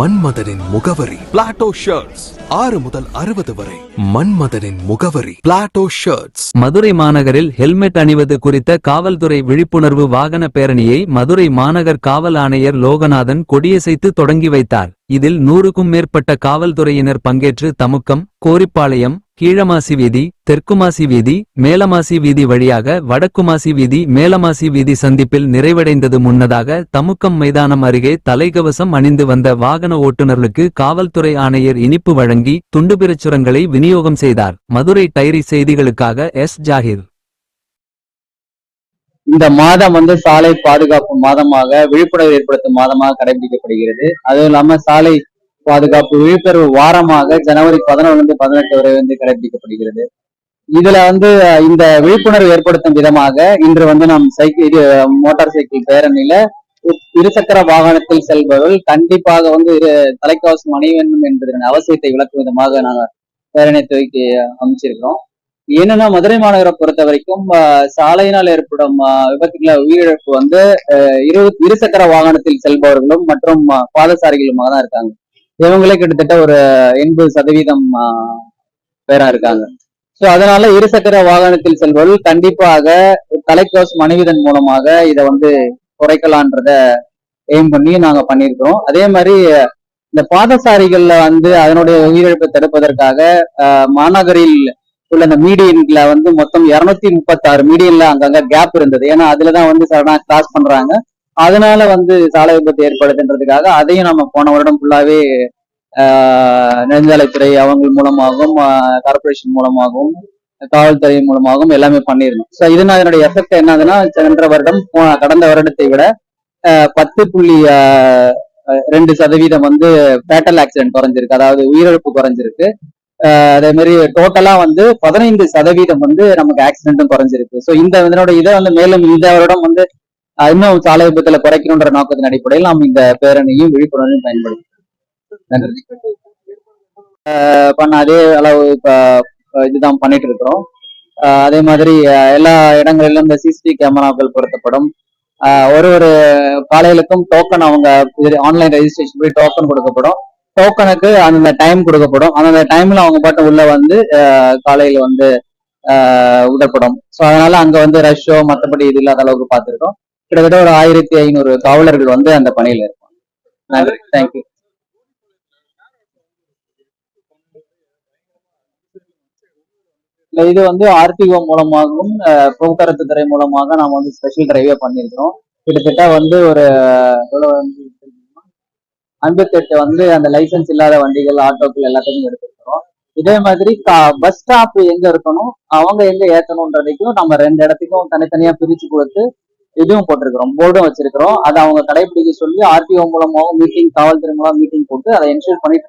மன்மதனின் முகவரி. Plato shirts ஆறு முதல் அறுபது வரை. மன்மதனின் முகவரி. பிளாட்டோ ஷர்ட்ஸ் மதுரை மாநகரில் ஹெல்மெட் அணிவது குறித்த காவல்துறை விழிப்புணர்வு வாகன பேரணியை மதுரை மாநகர் காவல் ஆணையர் லோகநாதன் கொடியசைத்து தொடங்கி வைத்தார். இதில் நூறுக்கும் மேற்பட்ட காவல்துறையினர் பங்கேற்று தமுக்கம் கோரிப்பாளையம் கீழமாசி வீதி தெற்குமாசி வீதி மேலமாசி வீதி வழியாக வடக்குமாசி வீதி மேலமாசி வீதி சந்திப்பில் நிறைவடைந்தது முன்னதாக தமுக்கம் மைதானம் அருகே தலைகவசம் அணிந்து வந்த வாகன ஓட்டுநர்களுக்கு காவல்துறை ஆணையர் இனிப்பு வழங்கி துண்டு பிரச்சுரங்களை விநியோகம் செய்தார். மதுரை டைரி செய்திகளுக்காக எஸ். ஜாகிர். இந்த மாதம் வந்து சாலை பாதுகாப்பு மாதமாக விழிப்புணர்வு ஏற்படுத்தும் மாதமாக கடைபிடிக்கப்படுகிறது. அதுவும் இல்லாம சாலை பாதுகாப்பு விழிப்புணர்வு வாரமாக ஜனவரி பதினொன்று பதினெட்டு வரை வந்து கடைபிடிக்கப்படுகிறது. இதுல வந்து இந்த விழிப்புணர்வு ஏற்படுத்தும் விதமாக இன்று வந்து நாம் சைக்கிள் இது மோட்டார் சைக்கிள் பேரணியில இரு- இருசக்கர வாகனத்தில் செல்பவர்கள் கண்டிப்பாக வந்து தலைக்கவசம் அணிய வேண்டும் என்பதன் அவசியத்தை விளக்கும் விதமாக நாங்கள் பேரணி துவக்கி அமைச்சிருக்கிறோம். என்னன்னா மதுரை மாநகரை பொறுத்த வரைக்கும் சாலையினால் ஏற்படும் விபத்துகளை உயிரிழப்பு வந்து ஆஹ், இரு இருசக்கர வாகனத்தில் செல்பவர்களும் மற்றும் பாதசாரிகளுமாக தான் இருக்காங்க. இவங்களே கிட்டத்தட்ட ஒரு எண்பது சதவீதம் பேரா இருக்காங்க. சோ அதனால இருசக்கர வாகனத்தில் செல்பவர்கள் கண்டிப்பாக தலைக்கவசம் அணிவதன் மூலமாக இதை வந்து குறைக்கலான்றத எய்ம் பண்ணி நாங்க பண்ணியிருக்கிறோம். அதே மாதிரி இந்த பாதசாரிகள்ல வந்து அதனுடைய உயிரிழப்பை தடுப்பதற்காக மாநகரில் உள்ள அந்த மீடியன்ல வந்து மொத்தம் இருநூத்தி முப்பத்தாறு மீடியன்ல அங்கங்க கேப் இருந்தது. ஏன்னா அதுலதான் வந்து சடனா கிராஸ் பண்றாங்க. அதனால வந்து சாலை விபத்து ஏற்படுதுன்றதுக்காக அதையும் நம்ம போன வருடம் ஃபுல்லாவே நெடுஞ்சாலைத்துறை அவங்க மூலமாகவும் கார்பரேஷன் மூலமாகவும் காவல்துறை மூலமாகவும் எல்லாமே பண்ணியிருந்தோம். ஸோ இதனால அதனுடைய எஃபெக்ட் என்னதுன்னா சென்ற வருடம் கடந்த வருடத்தை விட ஆஹ், பத்து புள்ளி ஆஹ், ரெண்டு சதவீதம் வந்து பேட்டல் ஆக்சிடென்ட் குறைஞ்சிருக்கு. அதாவது உயிரிழப்பு குறைஞ்சிருக்கு. ஆஹ் அதே மாதிரி டோட்டலா வந்து பதினைந்து சதவீதம் வந்து நமக்கு ஆக்சிடென்ட்டும் குறைஞ்சிருக்கு. ஸோ இந்த இதனோட இதை வந்து மேலும் இந்த வருடம் வந்து இன்னும் சாலை விபத்துல குறைக்கணுன்ற நோக்கத்தின் அடிப்படையில் நாம் இந்த பேரணியும் விழிப்புணர்வையும் பயன்படுத்தணும் நன்றி. ஆஹ் பண்ண அதே அளவு இப்ப இதுதான் பண்ணிட்டு இருக்கிறோம் அதே மாதிரி எல்லா இடங்களிலும் இந்த சிசிடிவி கேமராக்கள் பொருத்தப்படும். ஒரு ஒரு காலையிலுக்கும் டோக்கன் அவங்க ஆன்லைன் ரெஜிஸ்ட்ரேஷன் போய் டோக்கன் கொடுக்கப்படும். டோக்கனுக்கு அந்தந்த டைம் கொடுக்கப்படும். அந்தந்த டைம்ல அவங்க பாட்டு உள்ள வந்து ஆஹ் காலையில வந்து ஆஹ் ஸோ அதனால அங்க வந்து ரஷ்ஷோ மற்றபடி இது இல்லாத அளவுக்கு பார்த்துருக்கோம். கிட்டத்தட்ட ஒரு ஆயிரத்தி ஐநூறு காவலர்கள் வந்து அந்த பணியில இருப்பாங்க. நன்றி. தேங்க்யூ இல்ல இது வந்து ஆர்டிஓ மூலமாகவும் போக்குவரத்து துறை மூலமாக நாம வந்து ஸ்பெஷல் டிரைவே பண்ணியிருக்கிறோம். கிட்டத்தட்ட வந்து ஒரு வந்து ஐம்பத்தெட்டு வந்து அந்த லைசென்ஸ் இல்லாத வண்டிகள் ஆட்டோக்கள் எல்லாத்தையும் எடுத்துருக்கிறோம். இதே மாதிரி பஸ் ஸ்டாப் எங்க இருக்கணும் அவங்க எங்க ஏத்தணும்ன்றதைக்கும் நம்ம ரெண்டு இடத்துக்கும் தனித்தனியா பிரிச்சு கொடுத்து இதுவும் போட்டிருக்கிறோம் போர்டும் வச்சிருக்கிறோம் அதை அவங்க கடைபிடிக்க சொல்லி ஆர்டிஓ மூலமாகவும் மீட்டிங் காவல்துறை மூலம் மீட்டிங் போட்டு அதை என்ஷூர் பண்ணிட்டு